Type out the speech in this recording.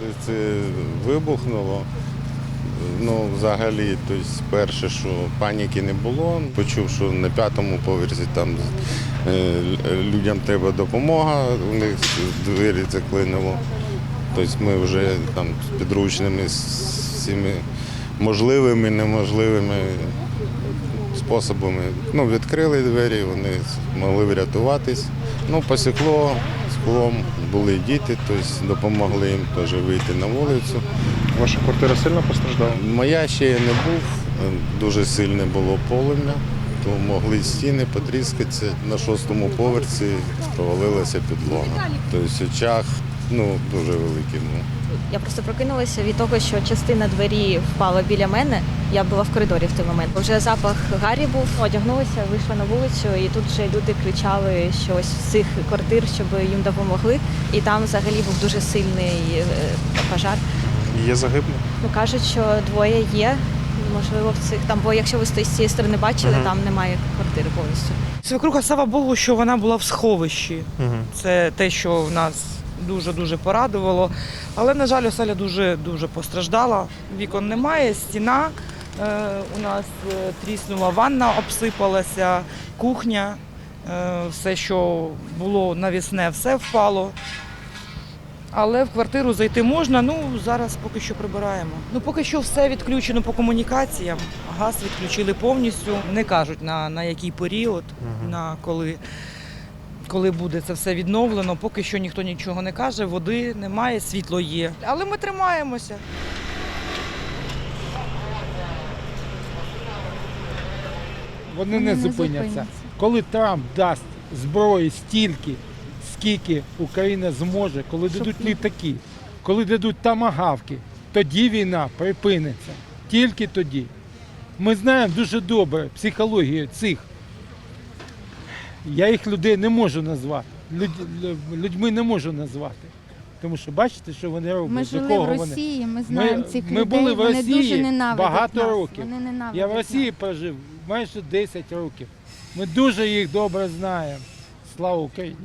Коли це вибухнуло, ну взагалі, тобто, перше, що паніки не було. Почув, що на п'ятому поверсі там е, людям треба допомога, у них двері заклинило. Тобто ми вже там з підручними з всіми можливими, неможливими способами ну, відкрили двері, вони могли врятуватись. Ну, посікло склом, були діти, тобто допомогли їм теж вийти на вулицю. Ваша квартира сильно постраждала? Моя ще я не був, дуже сильне було полум'я, то могли стіни потріскатися. На шостому поверсі провалилася підлога. Тобто очах ну, дуже великий. Ну. Я просто прокинулася від того, що частина двері впала біля мене. Я була в коридорі в той момент. Вже запах Гаррі був, одягнулася, вийшла на вулицю, і тут вже люди кричали щось з цих квартир, щоб їм допомогли. І там взагалі був дуже сильний е, пожар. Є загиблі? Ну кажуть, що двоє є. Можливо, в цих там, бо якщо ви з з цієї сторони бачили, Мгм. там немає квартири повністю. Свекруха, слава Богу, що вона була в сховищі. Угу. Це те, що в нас дуже-дуже порадувало. Але, на жаль, оселя дуже дуже постраждала. Вікон немає, стіна. Е, у нас е, тріснула ванна, обсипалася, кухня. Е, все, що було навісне, все впало. Але в квартиру зайти можна, ну зараз поки що прибираємо. Ну поки що все відключено по комунікаціям. Газ відключили повністю. Не кажуть на, на який період, на коли, коли буде це все відновлено. Поки що ніхто нічого не каже, води немає, світло є. Але ми тримаємося. Вони не зупиняться. Коли Трамп дасть зброї стільки, скільки Україна зможе, коли дадуть літаки, коли дадуть тамагавки, тоді війна припиниться. Тільки тоді. Ми знаємо дуже добре психологію цих. Я їх людей не можу назвати. Люд- людьми не можу назвати. Тому що бачите, що вони роблять, Ми до жили в вони. Росії, ми знаємо цих ми людей. були в вони Росії дуже ненавидять багато нас. років. Вони Я в Росії нас. прожив майже 10 років. Ми дуже їх добре знаємо. Слава Україні!